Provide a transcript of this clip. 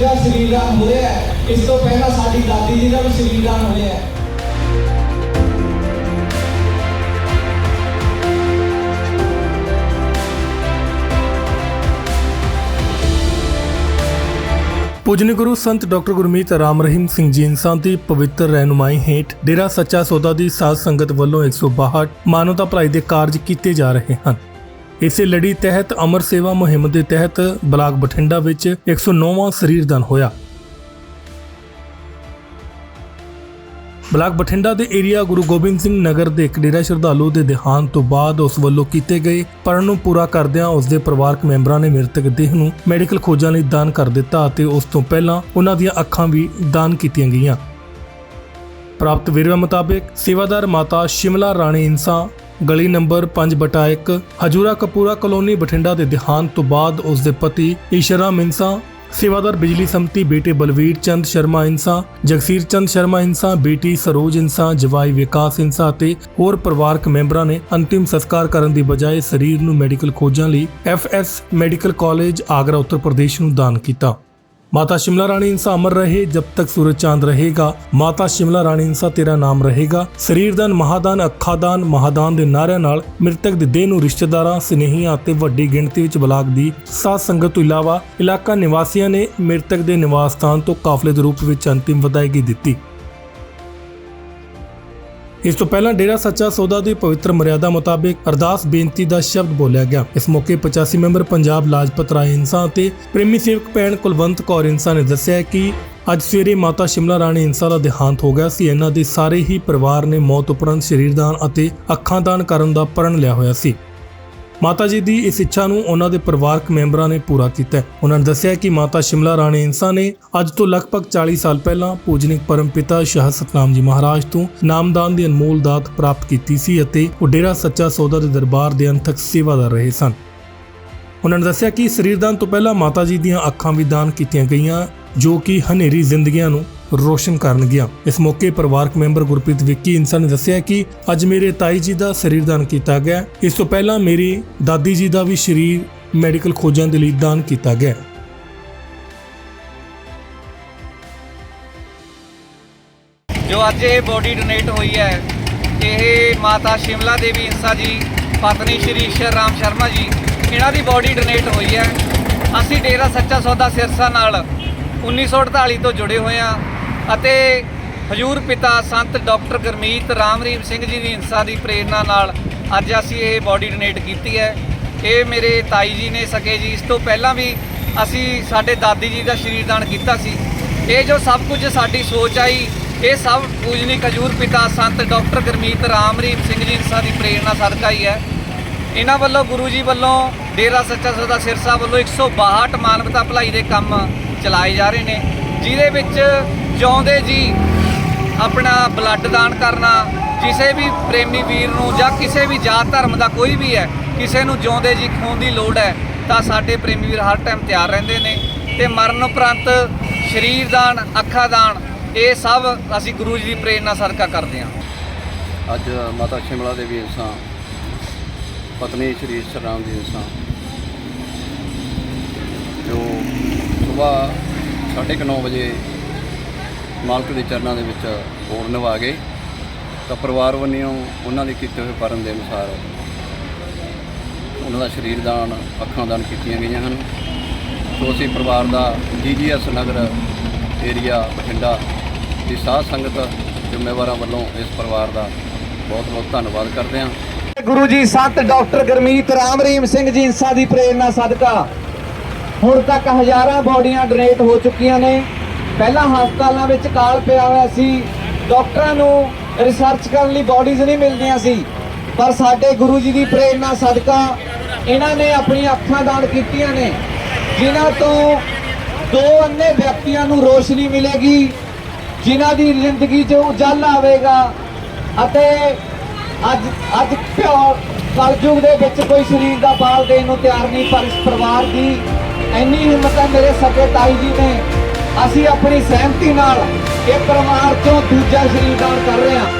ਸਰੀਰਦਾਨ ਹੋਇਆ ਇਸ ਤੋਂ ਪਹਿਲਾਂ ਸਾਡੀ ਦਾਦੀ ਜੀ ਦਾ ਵੀ ਸਰੀਰਦਾਨ ਹੋਇਆ ਪੂਜਨੀ ਗੁਰੂ ਸੰਤ ਡਾਕਟਰ ਗੁਰਮੀਤ ਰਾਮ ਰਹੀਮ ਸਿੰਘ ਜੀ ਇਨਸਾਨ ਦੀ ਪਵਿੱਤਰ ਰਹਿਨੁਮਾਈ ਹੇਠ ਡੇਰਾ ਸੱਚਾ ਸੌਦਾ ਦੀ ਸਾਧ ਸੰਗਤ ਵੱਲੋਂ 162 ਮਾਨਵਤਾ ਭਲਾਈ ਦੇ ਕਾਰਜ ਕੀਤੇ ਜਾ ਰਹੇ ਹਨ। ਇਸੇ ਲੜੀ ਤਹਿਤ ਅਮਰ ਸੇਵਾ ਮੁਹਿੰਮ ਦੇ ਤਹਿਤ ਬਲਾਕ ਬਠਿੰਡਾ ਵਿੱਚ 109ਵਾਂ ਸਰੀਰਦਾਨ ਹੋਇਆ। ਬਲਾਕ ਬਠਿੰਡਾ ਦੇ ਏਰੀਆ ਗੁਰੂ ਗੋਬਿੰਦ ਸਿੰਘ ਨਗਰ ਦੇ ਇੱਕ ਡੇਰਾ ਸ਼ਰਧਾਲੂ ਦੇ ਦੇਹਾਂਤ ਤੋਂ ਬਾਅਦ ਉਸ ਵੱਲੋਂ ਕੀਤੇ ਗਏ ਪਰਨ ਨੂੰ ਪੂਰਾ ਕਰਦਿਆਂ ਉਸ ਦੇ ਪਰਿਵਾਰਕ ਮੈਂਬਰਾਂ ਨੇ ਮ੍ਰਿਤਕ ਦੇਹ ਨੂੰ ਮੈਡੀਕਲ ਖੋਜਾਂ ਲਈ ਦਾਨ ਕਰ ਦਿੱਤਾ ਅਤੇ ਉਸ ਤੋਂ ਪਹਿਲਾਂ ਉਹਨਾਂ ਦੀਆਂ ਅੱਖਾਂ ਵੀ ਦਾਨ ਕੀਤੀਆਂ ਗਈਆਂ। ਪ੍ਰਾਪਤ ਵੇਰਵੇ ਮੁਤਾਬਕ ਸੇਵਾਦਾਰ ਮਾਤਾ ਸ਼ਿਮਲਾ ਰਾਣੀ ਇਨਸਾ ਗਲੀ ਨੰਬਰ 5/1 ਹਜੂਰਾ ਕਪੂਰਾ ਕਲੋਨੀ ਬਠਿੰਡਾ ਦੇ ਦੇਹਾਂਤ ਤੋਂ ਬਾਅਦ ਉਸ ਦੇ ਪਤੀ ਈਸ਼ਰਾ ਮਿੰਸਾ, ਸੇਵਾਦਾਰ ਬਿਜਲੀ ਸੰਮਤੀ ਬੇਟੇ ਬਲਵੀਰ ਚੰਦ ਸ਼ਰਮਾ ਇਨਸਾ, ਜਗਸੀਰ ਚੰਦ ਸ਼ਰਮਾ ਇਨਸਾ, ਬੇਟੀ ਸਰੋਜ ਇਨਸਾ, ਜਵਾਈ ਵਿਕਾਸ ਇਨਸਾ ਅਤੇ ਹੋਰ ਪਰਿਵਾਰਕ ਮੈਂਬਰਾਂ ਨੇ ਅੰਤਿਮ ਸੰਸਕਾਰ ਕਰਨ ਦੀ ਬਜਾਏ ਸਰੀਰ ਨੂੰ ਮੈਡੀਕਲ ਖੋਜਾਂ ਲਈ FS medical college Agra, Uttar Pradesh ਨੂੰ ਦਾਨ ਕੀਤਾ। माता शिमला रानी इनसा अमर रहे, जब तक सूरज चांद रहेगा। ਮਾਤਾ ਸ਼ਿਮਲਾ ਰਾਣੀ ਇਨਸਾ ਤੇਰਾ ਨਾਮ ਰਹੇਗਾ ਸਰੀਰਦਾਨ ਮਹਾਦਾਨ ਅੱਖਾਦਾਨ ਮਹਾਦਾਨ ਦੇ ਨਾਰਿਆਂ ਨਾਲ ਮ੍ਰਿਤਕ ਦੇ ਦੇਹ ਨੂੰ ਰਿਸ਼ਤੇਦਾਰਾਂ ਸਨੇਹੀਆਂ ਅਤੇ ਵੱਡੀ ਗਿਣਤੀ ਵਿੱਚ ਬਲਾਕ ਦੀ ਸਾਧ ਸੰਗਤ ਤੋਂ ਇਲਾਵਾ ਇਲਾਕਾ ਨਿਵਾਸੀਆਂ ਨੇ ਮ੍ਰਿਤਕ ਦੇ ਨਿਵਾਸ ਸਥਾਨ ਤੋਂ ਕਾਫਲੇ ਦੇ ਰੂਪ ਵਿੱਚ ਅੰਤਿਮ ਵਿਦਾਇਗੀ ਦਿੱਤੀ ਇਸ ਤੋਂ ਪਹਿਲਾਂ ਡੇਰਾ ਸੱਚਾ ਸੌਦਾ ਦੀ ਪਵਿੱਤਰ ਮਰਿਆਦਾ ਮੁਤਾਬਿਕ ਅਰਦਾਸ ਬੇਨਤੀ ਦਾ ਸ਼ਬਦ ਬੋਲਿਆ ਗਿਆ। ਇਸ ਮੌਕੇ 85 ਮੈਂਬਰ ਪੰਜਾਬ ਲਾਜਪਤ ਰਾਏ ਇਨਸਾਨ ਅਤੇ ਪ੍ਰੇਮੀ ਸੇਵਕ ਭੈਣ ਕੁਲਵੰਤ ਕੌਰ ਇਨਸਾਨ ਨੇ ਦੱਸਿਆ ਕਿ ਅੱਜ ਸਵੇਰੇ ਮਾਤਾ ਸ਼ਿਮਲਾ ਰਾਣੀ ਇਨਸਾ ਦਾ ਦੇਹਾਂਤ ਹੋ ਗਿਆ ਸੀ। ਇਹਨਾਂ ਦੇ ਸਾਰੇ ਹੀ ਪਰਿਵਾਰ ਨੇ ਮੌਤ ਉਪਰੰਤ ਸਰੀਰਦਾਨ ਅਤੇ ਅੱਖਾਂ ਦਾਨ ਕਰਨ ਦਾ ਪ੍ਰਣ ਲਿਆ ਹੋਇਆ ਸੀ। ਮਾਤਾ ਜੀ ਦੀ ਇਸ ਇੱਛਾ ਨੂੰ ਉਹਨਾਂ ਦੇ ਪਰਿਵਾਰਕ ਮੈਂਬਰਾਂ ਨੇ ਪੂਰਾ ਕੀਤਾ ਉਹਨਾਂ ਨੇ ਦੱਸਿਆ ਕਿ ਮਾਤਾ ਸ਼ਿਮਲਾ ਰਾਣੀ ਇਨਸਾ ਨੇ ਅੱਜ ਤੋਂ ਲਗਭਗ 40 ਸਾਲ ਪਹਿਲਾਂ ਪੂਜਨਿਕ ਪਰਮਪਿਤਾ ਸ਼ਾਹ ਸਤਨਾਮ ਜੀ ਮਹਾਰਾਜ ਤੋਂ ਨਾਮਦਾਨ ਦੀ ਅਨਮੋਲ ਦਾਤ ਪ੍ਰਾਪਤ ਕੀਤੀ ਸੀ ਅਤੇ ਉਹ ਡੇਰਾ ਸੱਚਾ ਸੌਦਾ ਦੇ ਦਰਬਾਰ ਦੇ ਅੰਤਕ ਸੇਵਾਦਾਰ ਰਹੇ ਸਨ। ਉਹਨਾਂ ਨੇ ਦੱਸਿਆ ਕਿ ਸਰੀਰਦਾਨ ਤੋਂ ਪਹਿਲਾਂ ਮਾਤਾ ਜੀ ਦੀਆਂ ਅੱਖਾਂ ਵੀ ਦਾਨ ਕੀਤੀਆਂ ਗਈਆਂ, ਜੋ ਕਿ ਹਨੇਰੀ ਜ਼ਿੰਦਗੀਆਂ ਨੂੰ ਰੋਸ਼ਨ ਕਰਨਗੀਆਂ ਇਸ ਮੌਕੇ ਪਰਿਵਾਰਕ ਮੈਂਬਰ ਗੁਰਪ੍ਰੀਤ ਵਿੱਕੀ ਇਨਸਾਨ ਨੇ ਦੱਸਿਆ ਕਿ ਅੱਜ ਮੇਰੇ ਤਾਈ ਜੀ ਦਾ ਸਰੀਰ ਦਾਨ ਕੀਤਾ ਗਿਆ। ਇਸ ਤੋਂ ਪਹਿਲਾਂ ਮੇਰੀ ਦਾਦੀ ਜੀ ਦਾ ਵੀ ਸਰੀਰ ਮੈਡੀਕਲ ਖੋਜਾਂ ਦੇ ਲਈ ਦਾਨ ਕੀਤਾ ਗਿਆ। ਜੋ ਅੱਜ ਇਹ ਬੋਡੀ ਡੋਨੇਟ ਹੋਈ ਹੈ, ਇਹ ਮਾਤਾ ਸ਼ਿਮਲਾ ਦੇਵੀ ਇੰਸਾ ਜੀ, ਪਤਨੀ ਸ਼੍ਰੀ ਈਸ਼ਰ ਰਾਮ ਸ਼ਰਮਾ ਜੀ, ਇਹਨਾਂ ਦੀ ਬੋਡੀ ਡੋਨੇਟ ਹੋਈ ਹੈ। ਅਸੀਂ ਡੇਰਾ ਸੱਚਾ ਸੌਦਾ ਸਿਰਸਾ ਨਾਲ 1948 ਤੋਂ ਜੁੜੇ ਹੋਏ ਹਾਂ। ਅਤੇ ਹਜੂਰ ਪਿਤਾ ਸੰਤ ਡਾਕਟਰ ਗੁਰਮੀਤ ਰਾਮਰੀਮ ਸਿੰਘ ਜੀ ਦੀ ਹਿੰਸਾ ਦੀ ਪ੍ਰੇਰਣਾ ਨਾਲ ਅੱਜ ਅਸੀਂ ਇਹ ਬੋਡੀ ਡੋਨੇਟ ਕੀਤੀ ਹੈ। ਇਹ ਮੇਰੇ ਤਾਈ ਜੀ ਨੇ ਸਕੇ ਜੀ। ਇਸ ਤੋਂ ਪਹਿਲਾਂ ਵੀ ਅਸੀਂ ਸਾਡੇ ਦਾਦੀ ਜੀ ਦਾ ਸ਼ਰੀਰਦਾਨ ਕੀਤਾ ਸੀ। ਇਹ ਜੋ ਸਭ ਕੁਝ ਸਾਡੀ ਸੋਚ ਆਈ, ਇਹ ਸਭ ਪੂਜਨੀਕ ਹਜੂਰ ਪਿਤਾ ਸੰਤ ਡਾਕਟਰ ਗੁਰਮੀਤ ਰਾਮਰੀਮ ਸਿੰਘ ਜੀ ਹਿੰਸਾ ਦੀ ਪ੍ਰੇਰਣਾ ਸਦਕਾ ਹੀ ਹੈ। ਇਹਨਾਂ ਵੱਲੋਂ ਗੁਰੂ ਜੀ ਵੱਲੋਂ ਡੇਰਾ ਸੱਚਾ ਸੌਦਾ ਸਿਰਸਾ ਵੱਲੋਂ 162 ਮਾਨਵਤਾ ਭਲਾਈ ਦੇ ਕੰਮ ਚਲਾਏ ਜਾ ਰਹੇ ਨੇ, ਜਿਹਦੇ ਵਿੱਚ ਜਿਉਂਦੇ ਜੀ ਆਪਣਾ ਬਲੱਡ ਦਾਨ ਕਰਨਾ, ਕਿਸੇ ਵੀ ਪ੍ਰੇਮੀ ਵੀਰ ਨੂੰ ਜਾਂ ਕਿਸੇ ਵੀ ਜਾਤ ਧਰਮ ਦਾ ਕੋਈ ਵੀ ਹੈ, ਕਿਸੇ ਨੂੰ ਜਿਉਂਦੇ ਜੀ ਖੂਨ ਦੀ ਲੋੜ ਹੈ, ਤਾਂ ਸਾਡੇ ਪ੍ਰੇਮੀ ਵੀਰ ਹਰ ਟਾਈਮ ਤਿਆਰ ਰਹਿੰਦੇ ਨੇ ਤੇ ਮਰਨ ਉਪਰੰਤ ਸਰੀਰ ਦਾਨ, ਅੱਖਾਂ ਦਾਨ, ਇਹ ਸਭ ਅਸੀਂ ਗੁਰੂ ਜੀ ਦੀ ਪ੍ਰੇਰਣਾ ਸਦਕਾ ਕਰਦੇ ਹਾਂ। ਅੱਜ ਮਾਤਾ ਸ਼ਿਮਲਾ ਦੇਵੀ ਇਨਸਾਨ, ਪਤਨੀ ਸ਼੍ਰੀ ਸ਼ਰਾਮ ਦੀ ਇਨਸਾਨ, ਜੋ ਸਵੇਰ 9:30 ਵਜੇ ਮਾਲਕ ਦੇ ਚਰਨਾਂ ਦੇ ਵਿੱਚ ਹੋਰ ਨਿਭਾ ਗਏ। ਤਾਂ ਪਰਿਵਾਰ ਵੱਲੋਂ ਉਹਨਾਂ ਦੇ ਕੀਤੇ ਹੋਏ ਪਰਨ ਦੇ ਅਨੁਸਾਰ ਉਹਨਾਂ ਦਾ ਸਰੀਰ ਦਾਨ, ਅੱਖਾਂ ਦਾਨ ਕੀਤੀਆਂ ਗਈਆਂ ਹਨ। ਸੋ ਅਸੀਂ ਪਰਿਵਾਰ ਦਾ ਜੀਜੀਐਸ ਨਗਰ ਏਰੀਆ ਬਠਿੰਡਾ ਦੀ ਸਾਧ ਸੰਗਤ ਜ਼ਿੰਮੇਵਾਰਾਂ ਵੱਲੋਂ ਇਸ ਪਰਿਵਾਰ ਦਾ ਬਹੁਤ ਬਹੁਤ ਧੰਨਵਾਦ ਕਰਦੇ ਹਾਂ। ਗੁਰੂ ਜੀ, ਸੰਤ ਡਾਕਟਰ ਗੁਰਮੀਤ ਰਾਮਰੀਮ ਸਿੰਘ ਜੀ ਇੰਸਾ ਦੀ ਪ੍ਰੇਰਣਾ ਸਦਕਾ। ਹੁਣ ਤੱਕ ਹਜ਼ਾਰਾਂ ਬੋਡੀਆਂ ਡੋਨੇਟ ਹੋ ਚੁੱਕੀਆਂ ਨੇ। ਪਹਿਲਾਂ ਹਸਪਤਾਲਾਂ ਵਿੱਚ ਕਾਲ ਪਿਆ ਹੋਇਆ ਸੀ। ਡਾਕਟਰਾਂ ਨੂੰ ਰਿਸਰਚ ਕਰਨ ਲਈ ਬੋਡੀਜ਼ ਨਹੀਂ ਮਿਲਦੀਆਂ ਸੀ। ਪਰ ਸਾਡੇ ਗੁਰੂ ਜੀ ਦੀ ਪ੍ਰੇਰਣਾ, ਸਦਕਾ ਇਹਨਾਂ ਨੇ ਆਪਣੀਆਂ ਅੱਖਾਂ ਦਾਨ ਕੀਤੀਆਂ ਨੇ, ਜਿਨ੍ਹਾਂ ਤੋਂ ਦੋ ਅੰਨੇ ਵਿਅਕਤੀਆਂ ਨੂੰ ਰੋਸ਼ਨੀ ਮਿਲੇਗੀ, ਜਿਨ੍ਹਾਂ ਦੀ ਜ਼ਿੰਦਗੀ 'ਚ ਉਜਾਲਾ ਆਵੇਗਾ ਅਤੇ ਅੱਜ ਅੱਜ ਪਿਓ ਕਲਯੁਗ ਦੇ ਵਿੱਚ ਕੋਈ ਸਰੀਰ ਦਾ ਬਾਲ ਦੇਣ ਨੂੰ ਤਿਆਰ ਨਹੀਂ, ਪਰ ਇਸ ਪਰਿਵਾਰ ਦੀ ਇੰਨੀ ਹਿੰਮਤ ਹੈ ਮੇਰੇ ਸਕੇ ਤਾਈ ਜੀ ਨੇ। ਅਸੀਂ ਆਪਣੀ ਸਹਿਮਤੀ ਨਾਲ ਇਹ ਪਰਿਵਾਰ ਤੋਂ ਦੂਜਾ ਸਰੀਰ ਦਾਨ ਕਰ ਰਹੇ ਹਾਂ।